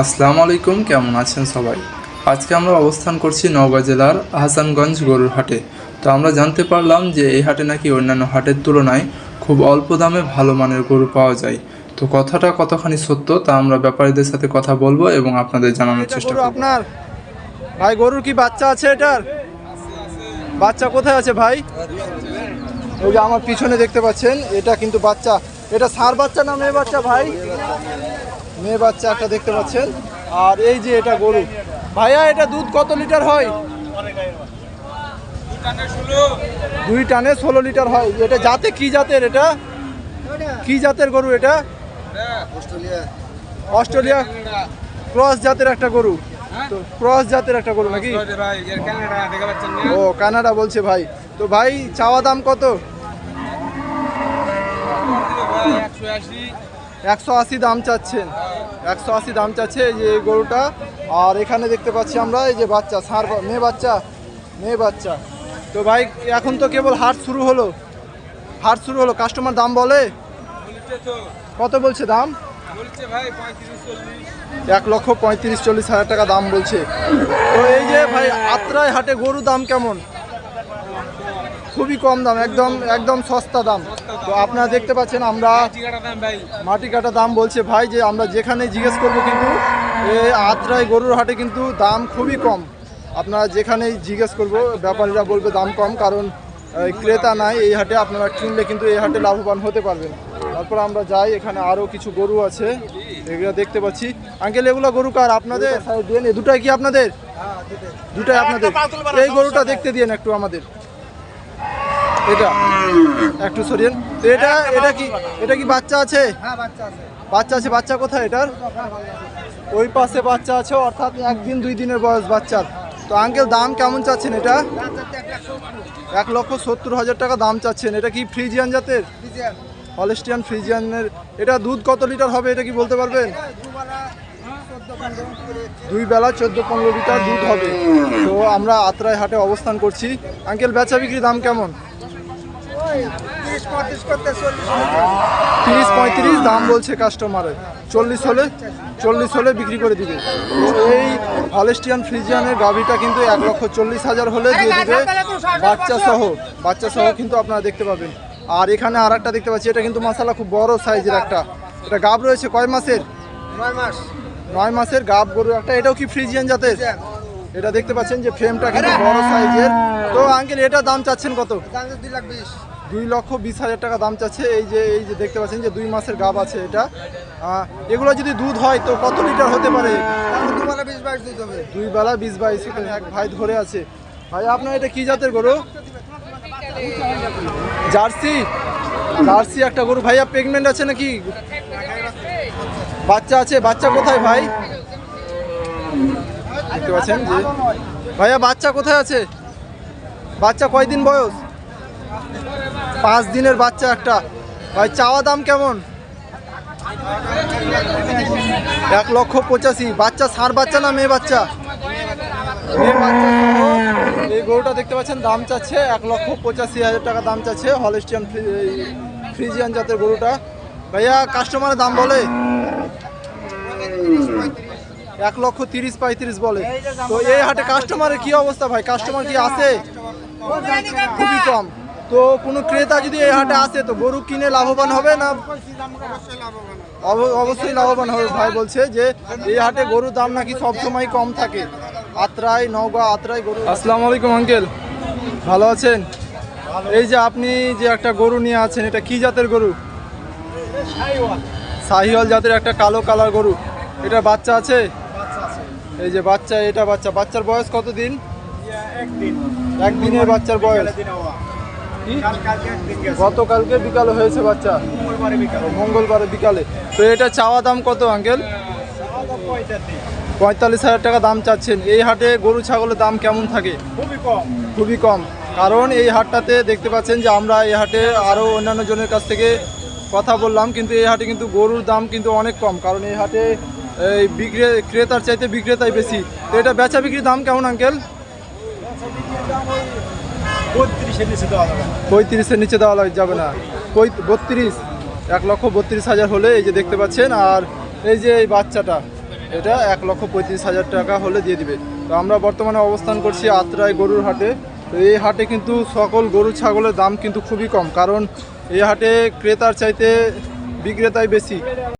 আসসালামু আলাইকুম কেমন আছেন সবাই? আজকে আমরা অবস্থান করছি নওগাঁ জেলার হাসানগঞ্জ গরুর হাটে। তো আমরা জানতে পারলাম যে এই হাটে নাকি অন্যান্য হাটের তুলনায় খুব অল্প দামে ভালো মানের গরু পাওয়া যায়। তো কথাটা কতখানি সত্য তা আমরা ব্যাপারীদের সাথে কথা বলব এবং আপনাদের জানানোর চেষ্টা করব। আপনার। ভাই গরুর কি বাচ্চা আছে এটার? বাচ্চা কোথায় আছে ভাই? ওই যে আমার পিছনে দেখতে পাচ্ছেন এটা কিন্তু বাচ্চা। এটা সার বাচ্চা না মেয়ে বাচ্চা ভাই? মেয়ে বাচ্চা একটা দেখতে পাচ্ছেন। আর এই যে এটা গরু। ভাইয়া, এটা দুধ কত লিটার হয়? দুই টানে ষোলো লিটার হয়। এটা জাতে কি জাতের এটা? কি জাতের গরু এটা? অস্ট্রেলিয়া। ক্রস জাতের একটা গরু। তো ক্রস জাতের একটা গরু নাকি? ও, কানাডা বলছে ভাই। তো ভাই, চাওয়া দাম কত? একশো আশি দাম চাচ্ছেন। একশো আশি দাম চাচ্ছে যে গরুটা। আর এখানে দেখতে পাচ্ছি আমরা এই যে বাচ্চা, সার মেয়ে বাচ্চা মেয়ে বাচ্চা। তো ভাই, এখন তো কেবল হাট শুরু হলো। হাট শুরু হলো। কাস্টমার দাম বলে? কত বলছে দাম? এক লক্ষ পঁয়ত্রিশ চল্লিশ হাজার টাকা দাম বলছে। তো এই যে ভাই আত্রায় হাটে গরু দাম কেমন? খুবই কম দাম একদম একদম সস্তা দাম। তো আপনারা দেখতে পাচ্ছেন আমরা মাটি কাটা দাম বলছে ভাই যে আমরা যেখানে জিজ্ঞেস করব কিন্তু এই আত্রাই গরুর হাটে কিন্তু দাম খুবই কম। আপনারা যেখানেই জিজ্ঞেস করব ব্যাপারীরা বলবে দাম কম কারণ ক্রেতা নাই এই হাটে আপনারা কিনলে কিন্তু এই হাটে লাভবান হতে পারবেন। তারপর আমরা যাই এখানে আরও কিছু গরু আছে এগুলো দেখতে পাচ্ছি। আঙ্কেল এগুলো গরু কার? আপনাদের? দুটাই কি আপনাদের? দুটাই। আপনাদের? এই গরুটা দেখতে দিয়েন একটু আমাদের। এটা? একটু সরিয়েন তো এটা এটা কি এটা কি বাচ্চা আছে? বাচ্চা আছে। বাচ্চা কোথায় এটার? ওই পাশে বাচ্চা আছে অর্থাৎ একদিন দুই দিনের বয়স বাচ্চার। তো আঙ্কেল দাম কেমন চাচ্ছেন এটা? এক লক্ষ সত্তর হাজার টাকা দাম চাচ্ছেন। এটা কি ফ্রিজিয়ান জাতের? হলেস্টিয়ান ফ্রিজিয়ানের। এটা দুধ কত লিটার হবে এটা কি বলতে পারবেন? দুই বেলা চোদ্দ পনেরো লিটার দুধ হবে। তো আমরা আত্রাই হাটে অবস্থান করছি। আঙ্কেল বেচা বিক্রি দাম কেমন? তিরিশ পঁয়ত্রিশ দাম বলছে কাস্টমারের চল্লিশ হলে চল্লিশ হলে বিক্রি করে দিবে। এই হলেস্টিয়ান ফ্রিজিয়ানের গাভিটা কিন্তু এক লক্ষ চল্লিশ হাজার হলে দিয়ে দিবে। বাচ্চা সহ বাচ্চা সহ কিন্তু আপনারা দেখতে পাবেন। আর এখানে আর একটা দেখতে পাচ্ছি এটা কিন্তু মশালা খুব বড় সাইজের একটা। এটা গাব রয়েছে কয় মাসের? নয় মাস। নয় মাসের গাব গরু একটা। এটাও কি ফ্রিজিয়ান জাতের? এটা দেখতে পাচ্ছেন যে ফ্রেমটা কিন্তু বড় সাইজের। তো আঙ্কেল এটা দাম চাচ্ছেন কত? দুই লক্ষ বিশ হাজার টাকা দাম চাচ্ছে। এই যে এই যে দেখতে পাচ্ছেন যে দুই মাসের গাব আছে এটা। এগুলো যদি দুধ হয় তো কত লিটার হতে পারে? দুই বেলা বিশ বাইশ এখানে এক ভাই ধরে আছে। ভাই আপনার এটা কি জাতের গরু? জার্সি? জার্সি একটা গরু। ভাইয়া প্রেগনেন্ট আছে নাকি? বাচ্চা আছে। বাচ্চা কোথায় ভাই? দেখতে পাচ্ছেন যে ভাইয়া বাচ্চা কোথায় আছে? বাচ্চা কয়দিন বয়স? পাঁচ দিনের বাচ্চা একটা। ভাই, চাওয়া দাম কেমন? এক লক্ষ পঁচাশি। বাচ্চা ষাঁড় বাচ্চা না মেয়ে বাচ্চা? মেয়ে বাচ্চা এই গরুটা দেখতে পাচ্ছেন, দাম চাচ্ছে এক লক্ষ পঁচাশি হাজার টাকা দাম চাচ্ছে, হলেস্টিয়ান ফ্রিজিয়ান জাতের গরুটা। ভাইয়া কাস্টমারের দাম বলে? এক লক্ষ তিরিশ পঁয়ত্রিশ বলে। তো এই হাটে কাস্টমারের কি অবস্থা ভাই? কাস্টমার কি আসে খুবই কম। তো কোনো ক্রেতা যদি এই হাটে আসে তো গরু কিনে লাভবান হবে না? অব- অবশ্যই লাভবান হবে, ভাই বলছে যে এই হাটে গরুর দাম নাকি সব সময় কম থাকে। আত্রাই নওগাঁ, আত্রাই গরু আসসালামু আলাইকুম, আঙ্কেল। ভালো আছেন? এই যে আপনি যে একটা গরু নিয়ে আছেন, এটা কি জাতের গরু? শাহিওয়াল জাতের একটা কালো কালার গরু। এটা বাচ্চা আছে? এই যে বাচ্চা, এটা বাচ্চা। বাচ্চার বয়স কত দিন একদিনের বাচ্চার বয়স? গতকালকে বিকালে হয়েছে বাচ্চা? মঙ্গলবারে বিকালে। তো এটা চাওয়া দাম কত আঙ্কেল? পঁয়তাল্লিশ হাজার টাকা দাম চাচ্ছেন। এই হাটে গরু ছাগলের দাম কেমন থাকে? খুবই কম। খুবই কম। কারণ এই হাটটাতে দেখতে পাচ্ছেন যে আমরা এই হাটে আরও অন্যান্য জনের কাছ থেকে কথা বললাম কিন্তু এই হাটে কিন্তু গরুর দাম কিন্তু অনেক কম। কারণ এই হাটে এই বিক্রে ক্রেতার চাইতে বিক্রেতাই বেশি। তো এটা বেচা বিক্রির দাম কেমন আঙ্কেল? পঁয়ত্রিশের নিচে দেওয়া যাবে না। বত্রিশ, এক লক্ষ বত্রিশ হাজার হলে এই যে দেখতে পাচ্ছেন, আর এই যে এই বাচ্চাটা, এটা এক লক্ষ পঁয়ত্রিশ হাজার টাকা হলে দিয়ে দিবে। তো আমরা বর্তমানে অবস্থান করছি আত্রাই গরুর হাটে। তো এই হাটে কিন্তু সকল গরু ছাগলের দাম কিন্তু খুবই কম, কারণ এই হাটে ক্রেতার চাইতে বিক্রেতাই বেশি।